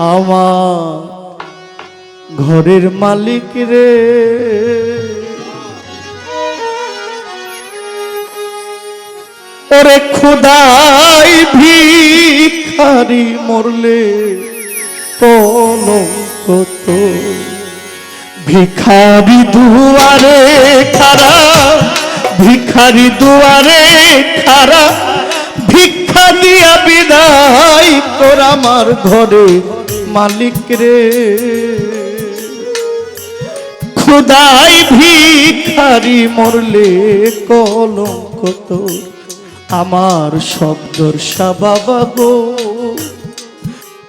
আমার ঘরের মালিক রে। ওরে খোদাই ভিখারি মরলে কলঙ্ক তো। ভিখারি দুয়ারে খারা, ভিখারি দুয়ারে খারা, ভিক্ষা দিয়া বিদায় তোর আমার ঘরে মালিক রে। খুদাই ভিখারি মরলে কলঙ্ক তো আমার শব্দর বাবা। গো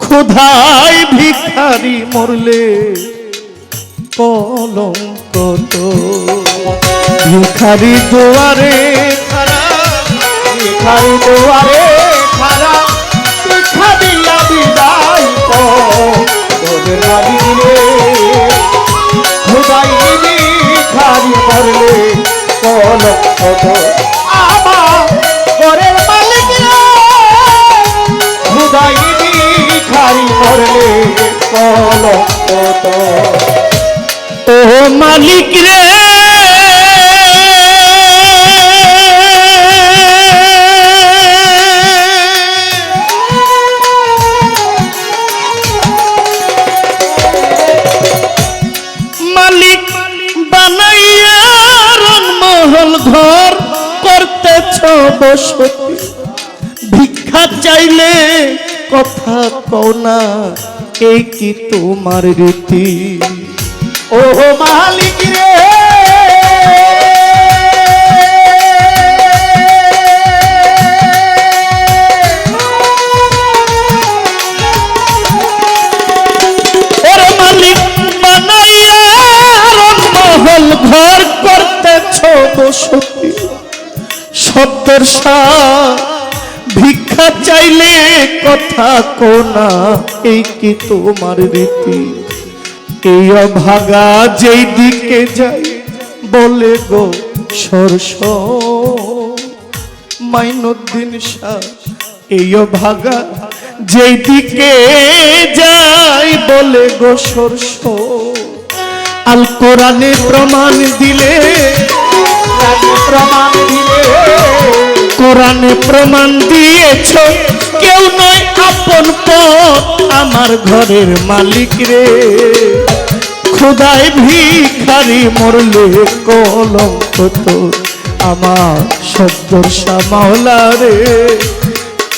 খুদাই ভিখারি মরলে কলঙ্ক তো ভিখারি দুয়ারে খারা। ভিখারি দুয়ারে তোদের মালিক রে খুদাই ভিখারি মরলে কলঙ্ক তো আমার ঘরের মালিক খুদাই ভিখারি মরলে কলঙ্ক তো ও মালিক রে বসতি ভিক্ষা চাইলে কথা কও না কি তোমার রীতি? ও মালিক রে! ঘর করতেছ বসতি। সাথ ভিক্ষা চাইলে কথা কোনা এই কি তোমার রীতি? এই অভাগা যেই দিকে যাই বলে গো সরস। মাইনুদ্দিন শাহ এই অভাগা যেই দিকে যাই বলে গো সরস। আল কোরআনে প্রমাণ দিলে প্রমাণ দিলে কোরআনে প্রমাণ দিয়েছ। কেউ নয় আপন পথ আমার ঘরের মালিক রে। খুদাই ভিখারি, মরলে কলঙ্ক তো আমার শব্দর মাওলা রে।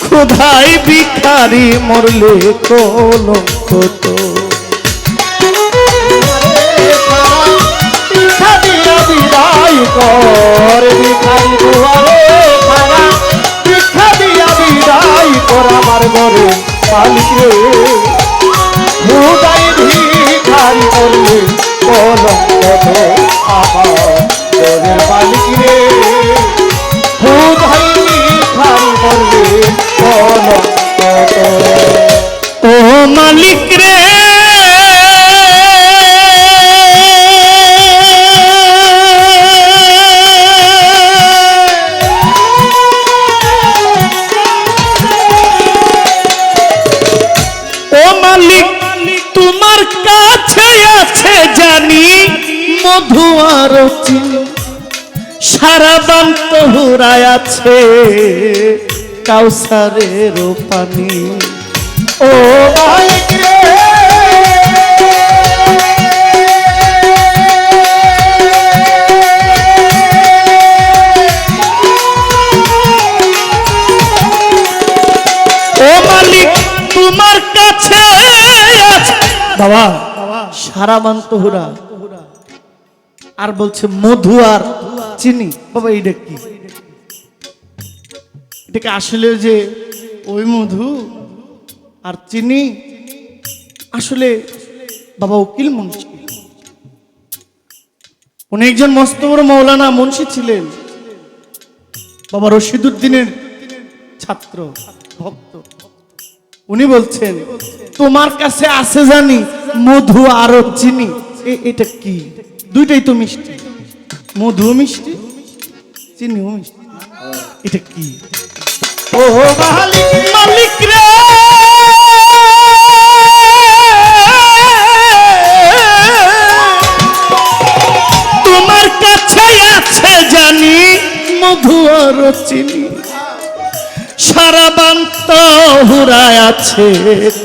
খুদাই ভিখারি, মরলে কলঙ্ক তো করলে কলঙ্ক আমার জোরের মালিক রে। আর সারা বান্ত হুরায় আছে কাউসারের পানি। ও তোমার কাছে বাবা সারা মান্ত আর বলছে মধু আর চিনি। বাবা, এইটা কি? এটাকে আসলে যে ওই মধু আর চিনি, আসলে বাবা, উকিল মুন্সি উনি একজন মস্ত বড় মৌলানা মুন্সি ছিলেন। বাবা, রশিদুদ্দিনের ছাত্র, ভক্ত। উনি বলছেন, তোমার কাছে আছে জানি মধু আরও চিনি। এটা কি? দুইটাই তো মিষ্টি। মধু মিষ্টি চিনি মিষ্টি। এটা কি? ও মালিক মালিক রে! তোমার কাছে আছে জানি, মধু আর চিনি। সারা বান্ত হুরায় আছে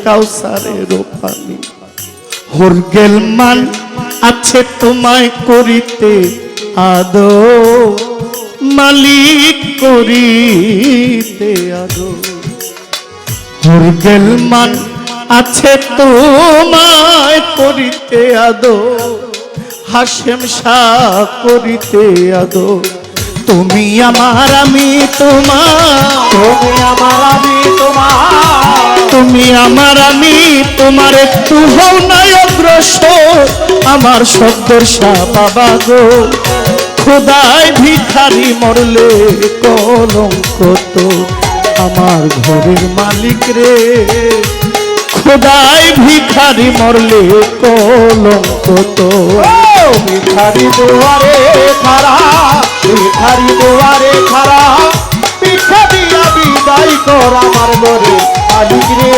কাউসারে পানি হরগেল মান আছে তোমায় করিতে আদো মালিক করিতে আদো হরগেল মান আছে তোমায় করিতে আদো হাসেম শাহ করিতে আদো তুমি আমার আমি তোমার। তুমি আমার আমি তোমার। তুমি আমার আমি তোমার। একটু হও নাই অগ্রসর আমার শব্দের বাবা গো খোদায় ভিখারি মরলে কলঙ্ক তো আমার ঘরের মালিক রে। খোদায় ভিখারি মরলে কলঙ্ক তো ভিখারি দুয়ারে খারা ভিখারি দুয়ারে খারা পিঠা দিয়া বিদায় কর আমার ঘরে মালিক রে।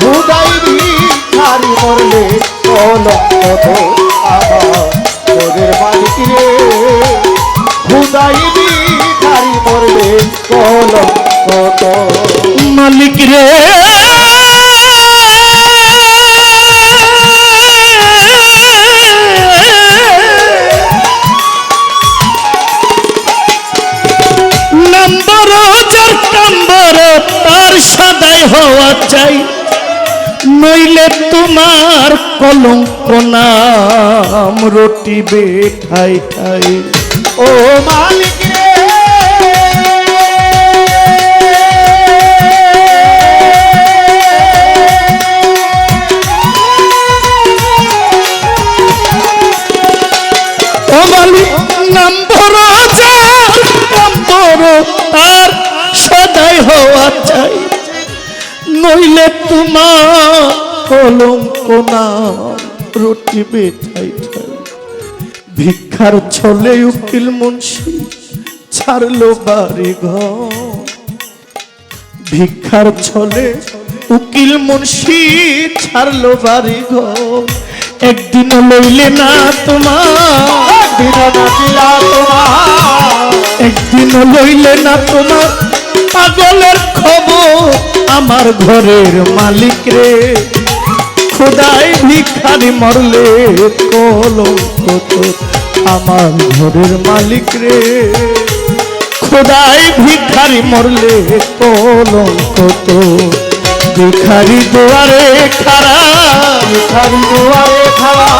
হুদাই ভিখারি মরলে কলঙ্ক তো আমার ঘরের মালিক রে। হুদাই ভিখারি মরলে কলঙ্ক মালিক রে। সদাই হওয়া চাই। নইলে তোমার কলঙ্ক নাম রটিবে ঠাই ঠাই। ও মালিক তার, সদাই হওয়া চাই। নইলে তোমার কলঙ্ক নাম রটিবে ঠাই। ভিক্ষার ছলে উকিল মুন্সি ছাড়লো বাড়ি ঘর ভিক্ষার ছলে উকিল মুন্সি ছাড়লো বাড়ি ঘর একদিন লইলে না তোমার। একদিন লইলে না তোমার, পাগলের খবর আমার ঘরের মালিক রে। খোদাই ভিখারি মরলে আমার ঘরের মালিক রে। খোদাই ভিখারি মরলে কলঙ্ক তো ভিখারি দুয়ারে খারা ভিখারি দুয়ারে খাওয়া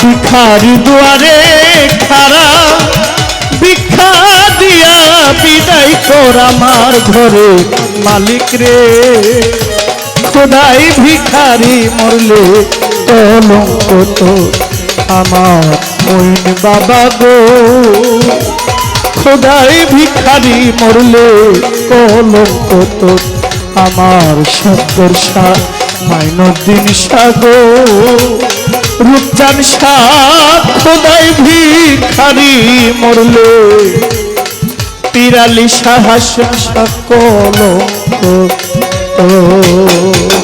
ভিখারি দুয়ারে খারা বিদায় কর আমার ঘরে, মালিক রে। খোদাই ভিখারি মরলে কলঙ্ক তো আমার মইন বাবা গো। খোদাই ভিখারি মরলে কলঙ্ক তো আমার শব্দর শাহ মাইনুদ্দিন সাগো রূপচান শাহ খোদাই ভিখারি মরলে পিরালি সাহস সকল তো